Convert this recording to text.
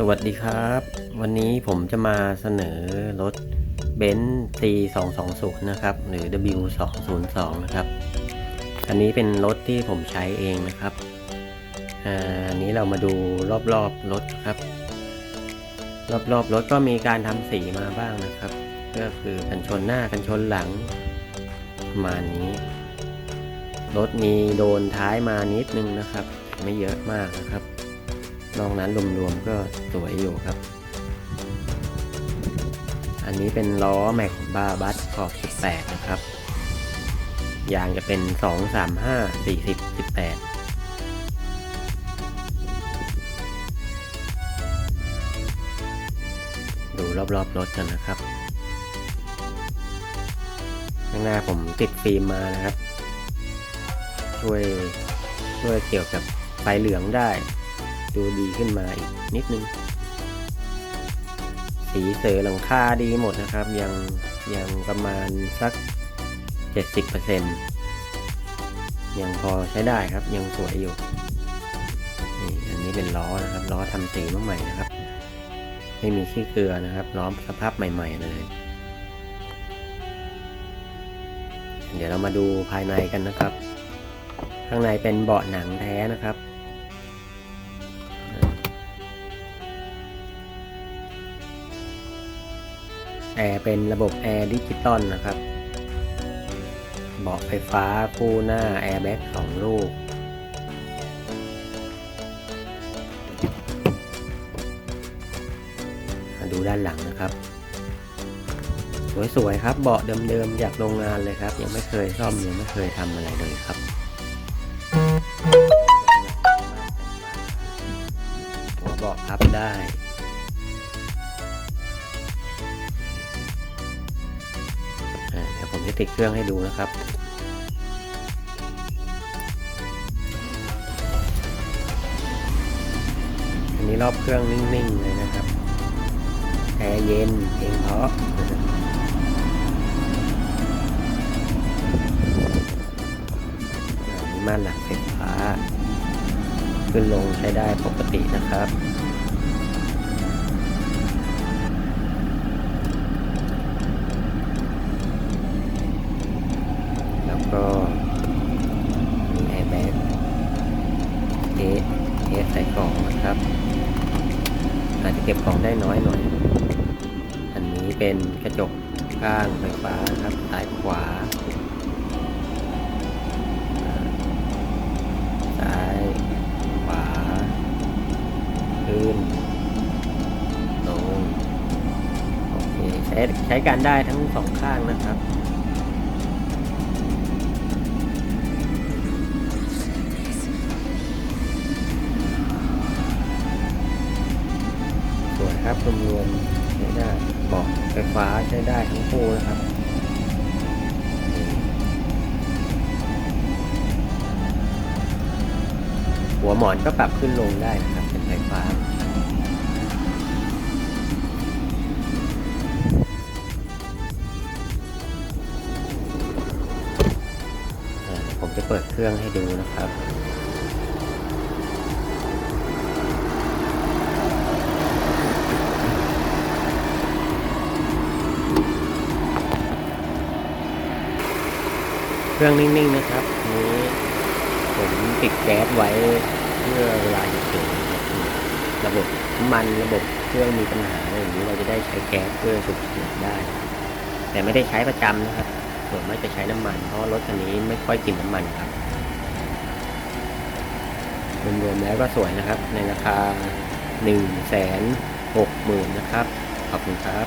สวัสดีครับ วันนี้ผมจะมาเสนอรถเบนซ์ C 2 2 0นะครับ หรือ W 2 0 2นะครับ อันนี้เป็นรถที่ผมใช้เองนะครับ อันนี้เรามาดูรอบๆรถครับ รอบๆรถก็มีการทำสีมาบ้างนะครับ ก็คือกันชนหน้ากันชนหลังประมาณนี้ รถมีโดนท้ายมานิดนึงนะครับ ไม่เยอะมากนะครับ นอกนั้นรวมๆก็สวยอยู่ครับ อันนี้เป็นล้อแม็กบาบัสขอบ 18 นะครับ ยางจะเป็น 2 3 5 40 18ดูรอบๆรถกันนะครับ ข้างหน้าผมติดฟิล์มมานะครับ ช่วยช่วยเกี่ยวกับไฟเหลืองได้ ดูดีขึ้นมาอีกนิดนึง สีเสือหลังคาดีหมดนะครับ ยังยังประมาณสัก 70%ยังพอใช้ได้ครับยังสวยอยู่นี่อันนี้เป็นล้อนะครับ ล้อทำสีมาใหม่นะครับ ไม่มีขี้เกลือนะครับล้อสภาพใหม่ ๆ เลยเดี๋ยวเรามาดูภายในกันนะครับ ข้างในเป็นเบาะหนังแท้นะครับ แอร์เป็นระบบแอร์ดิจิตอลนะครับเบาะไฟฟ้าคู่หน้าแอร์แบ็กสองลูกมาดูด้านหลังนะครับ สวยๆครับเบาะเดิมๆจากโรงงานเลยครับ ยังไม่เคยซ่อมยังไม่เคยทำอะไรเลยครับหัวเบาะพับได้ จะติดเครื่องให้ดูนะครับ อันนี้รอบเครื่องนิ่งๆเลยนะครับแอร์เย็นเพลงเพาะอันนี้ม่านหลังไฟฟ้า ขึ้นลงใช้ได้ปกตินะครับ จะเก็บของได้น้อยหน่อย อันนี้เป็นกระจกข้างไฟฟ้าครับซ้ายขวาซ้ายขวาขึ้นลงโอเคใช้ใช้การได้ทั้งสองข้างนะครับ ครับรวมๆใช้ได้เบอกไฟฟ้าใช้ได้ทั้งคู่นะครับหัวหมอนก็ปรับขึ้นลงได้นะครับเป็นไฟฟ้าผมจะเปิดเครื่องให้ดูนะครับ เครื่องนิ่งๆนะครับนี้ผมติดแก๊สไว้เพื่อเวลาฉุกเฉินระบบมันระบบเครื่องมีปัญหาอะไรอย่างนี้เราจะได้ใช้แก๊สเพื่อฉุกเฉินได้ แต่ไม่ได้ใช้ประจำนะครับส่วนมากจะใช้น้ำมัน เพราะรถคันนี้ไม่ค่อยกินน้ำมันครับรวมๆแล้วก็สวยนะครับ ในราคา1นึ่งแสนหกหมื่นนะครับ ขอบคุณครับ